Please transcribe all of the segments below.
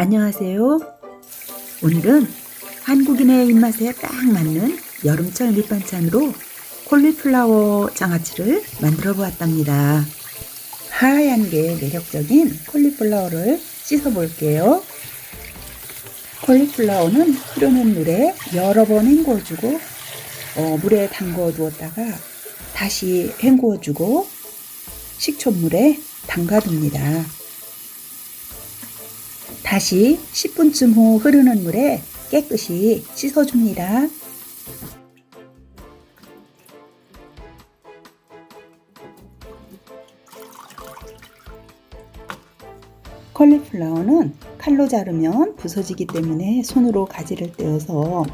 안녕하세요. 오늘은 한국인의 입맛에 딱 맞는 여름철 밑반찬으로 콜리플라워 장아찌를 만들어 보았답니다. 하얀 게 매력적인 콜리플라워를 씻어 볼게요. 콜리플라워는 흐르는 물에 여러 번 헹궈주고 어, 물에 담궈 두었다가 다시 헹구어주고 식초물에 담가둡니다. 다시 10분쯤 후 흐르는 물에 깨끗이 씻어줍니다. 컬리플라워는 칼로 자르면 부서지기 때문에 손으로 가지를 떼어서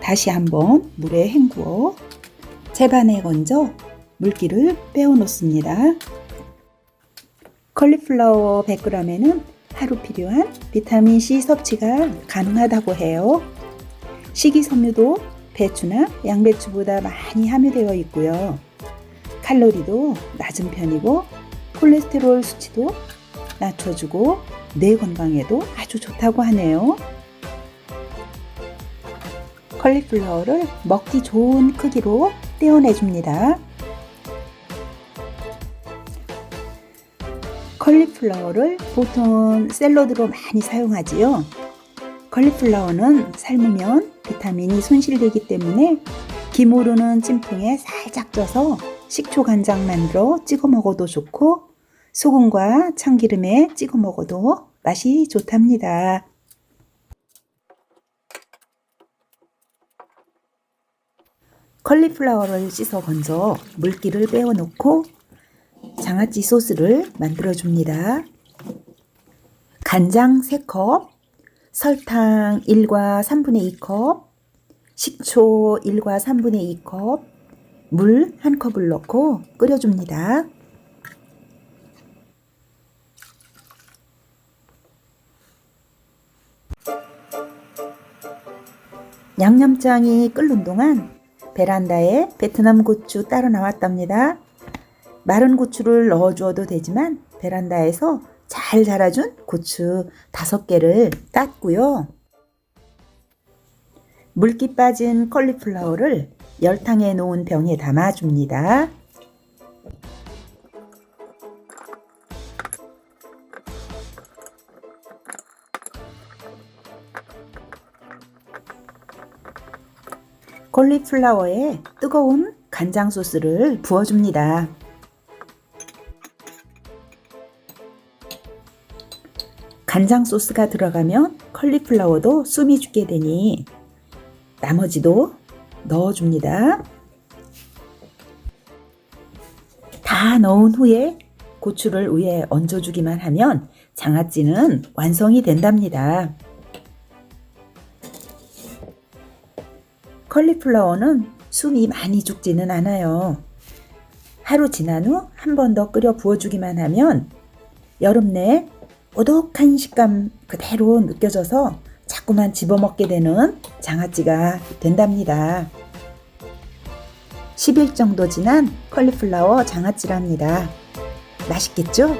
다시 한번 물에 헹구어 채반에 건져 물기를 빼어 놓습니다. 컬리플라워 100g에는 하루 필요한 비타민C 섭취가 가능하다고 해요. 식이섬유도 배추나 양배추보다 많이 함유되어 있고요. 칼로리도 낮은 편이고 콜레스테롤 수치도 낮춰주고 뇌 건강에도 아주 좋다고 하네요. 컬리플라워를 먹기 좋은 크기로 떼어내줍니다. 컬리플라워를 보통은 샐러드로 많이 사용하지요. 컬리플라워는 삶으면 비타민이 손실되기 때문에 기모르는 찜통에 살짝 쪄서 식초 간장 만들어 찍어 먹어도 좋고 소금과 참기름에 찍어 먹어도 맛이 좋답니다. 컬리플라워를 씻어 건져 물기를 빼어 놓고 장아찌 소스를 만들어 줍니다. 간장 3컵, 설탕 1과 3분의 2컵, 식초 1과 3분의 2컵, 물 1컵을 넣고 끓여줍니다. 양념장이 끓는 동안 베란다에 베트남 고추 따로 나왔답니다. 마른 고추를 넣어주어도 되지만 베란다에서 잘 자라준 고추 다섯 개를 땄고요. 물기 빠진 컬리플라워를 열탕에 놓은 병에 담아줍니다. 콜리플라워에 뜨거운 간장 소스를 부어줍니다. 간장 소스가 들어가면 컬리플라워도 숨이 죽게 되니 나머지도 넣어줍니다. 다 넣은 후에 고추를 위에 얹어주기만 하면 장아찌는 완성이 된답니다. 컬리플라워는 숨이 많이 죽지는 않아요. 하루 지난 후 한 번 더 끓여 부어주기만 하면 여름 내 오독한 식감 그대로 느껴져서 자꾸만 집어먹게 되는 장아찌가 된답니다. 10일 정도 지난 컬리플라워 장아찌랍니다. 맛있겠죠?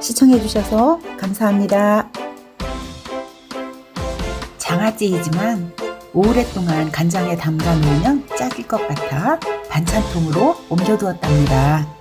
시청해주셔서 감사합니다. 장아찌이지만 오랫동안 간장에 담가 놓으면 짜질 것 같아 반찬통으로 옮겨두었답니다.